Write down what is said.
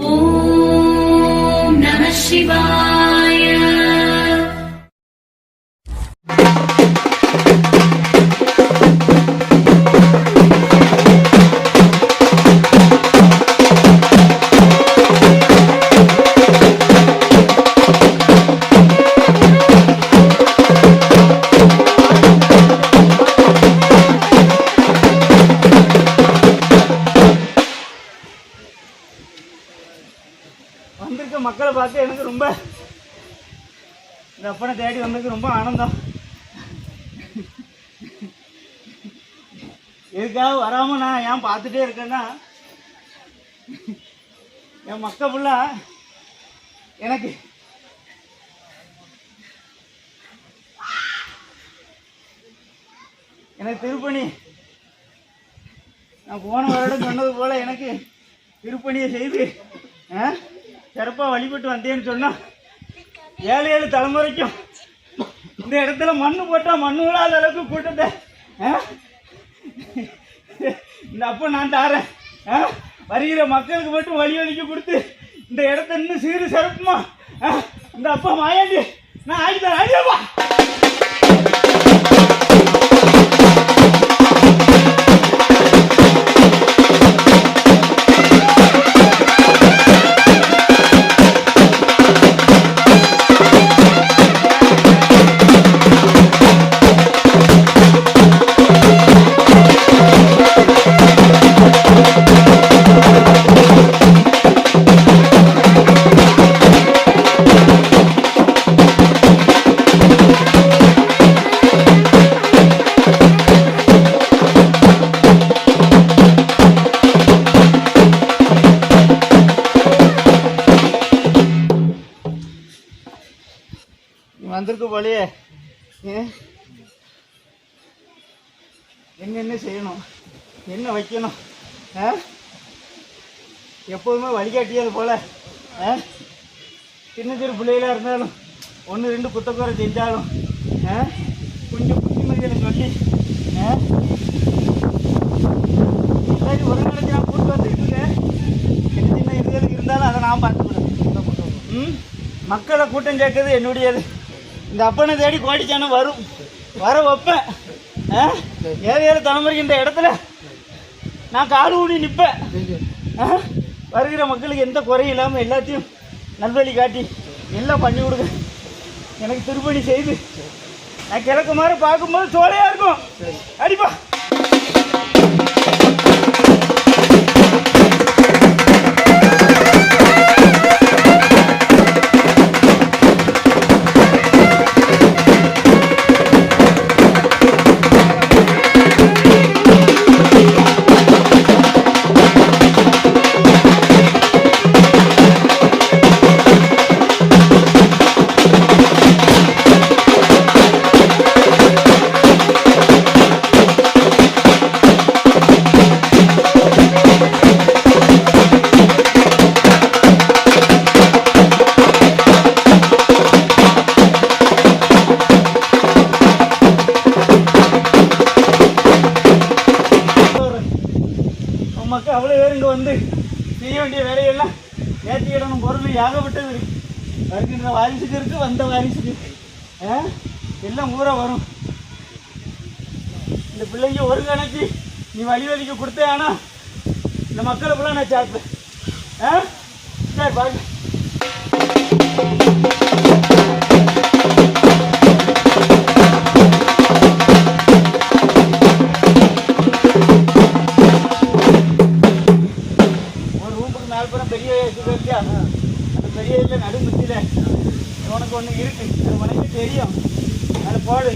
ॐ नमः शिवाय மக்களை பார்த்து எனக்கு ரொம்ப இந்த அப்பனை தேடி வந்ததுக்கு ரொம்ப ஆனந்தம். எதுக்காக வராமல் நான் ஏன் பார்த்துட்டே இருக்கேன்னா என் மக்க புள்ள எனக்கு எனக்கு திருப்பணி. நான் போன வருடம் சொன்னது போல் எனக்கு திருப்பணியை செய்து ஆ, சிறப்பாக வழிபட்டு வந்தேன்னு சொன்னால் ஏழு ஏழு தலைமுறைக்கும் இந்த இடத்துல மண் போட்டால் மண் விழாத அளவுக்கு கூட்டத்தை இந்த அப்போ நான் தாரேன் வருகிற மக்களுக்கு மட்டும் வழி வலிக்க கொடுத்து இந்த இடத்த இன்னும் சீரு சிறப்புமா இந்த அப்பா மாயாண்டி நான் ஆகி ஆகியப்பா வந்திருக்கு போலயே. என்னென்ன என்ன என்ன செய்யணும்? என்ன வைக்கணும்? ஆ? எப்போதுமே வழிகாட்டியது போல. ஆ? சின்ன சிறு பிள்ளைகளாக இருந்தாலும் ஒன்று ரெண்டு குத்தக்குறை செஞ்சாலும் ஆ? கொஞ்சம் புத்திமதிகளை சொல்லி ஆ? எல்லாரும் ஒரு நாளைக்கு நான் கூட்டு வந்துட்டு இருக்கேன். சின்ன சின்ன இதுகளுக்கு இருந்தாலும் அதை நான் பார்த்துக்கிறேன். ம்? மக்களை கூட்டம் கேட்கறது என்னுடையது. இந்த அப்பனை தேடி கோடிச்சானம் வரும். வர வைப்பேன். ஆ? ஏழு ஏழு தலைமுறைக்கு இந்த இடத்துல நான் காடு ஊடி நிற்பேன் வருகிற மக்களுக்கு எந்த குறையும் இல்லாமல் எல்லாத்தையும் நல்வழி காட்டி எல்லாம் பண்ணி கொடுங்க. எனக்கு திருப்பணி செய்து. நான் கிழக்கு மாதிரி பார்க்கும்போது சோலையாக இருக்கும். அடிப்பா. மக்கள் அவ்வளோ பேர் இங்கே வந்து செய்ய வேண்டிய வேலையெல்லாம் ஏற்றிக்கிடணும் பொருள் ஏகப்பட்டது இருக்கு வருகின்ற வாரிசுக்கு இருக்குது வந்த வாரிசுக்கு. ஆ? எல்லாம் ஊரா வரும். இந்த பிள்ளைங்க ஒரு கணக்கு நீ வழி வலிக்க கொடுத்தே ஆனால் இந்த மக்களை ஃபுல்லாக நான் சேர்ப்பேன் ஆ? சரி பாருங்க. மேல்புறம் பெரிய இது இல்லையா? அந்த பெரிய இதில் நடுமத்தியில் உனக்கு ஒன்று இருக்கு. அது உனக்கு தெரியும். அதை போடு.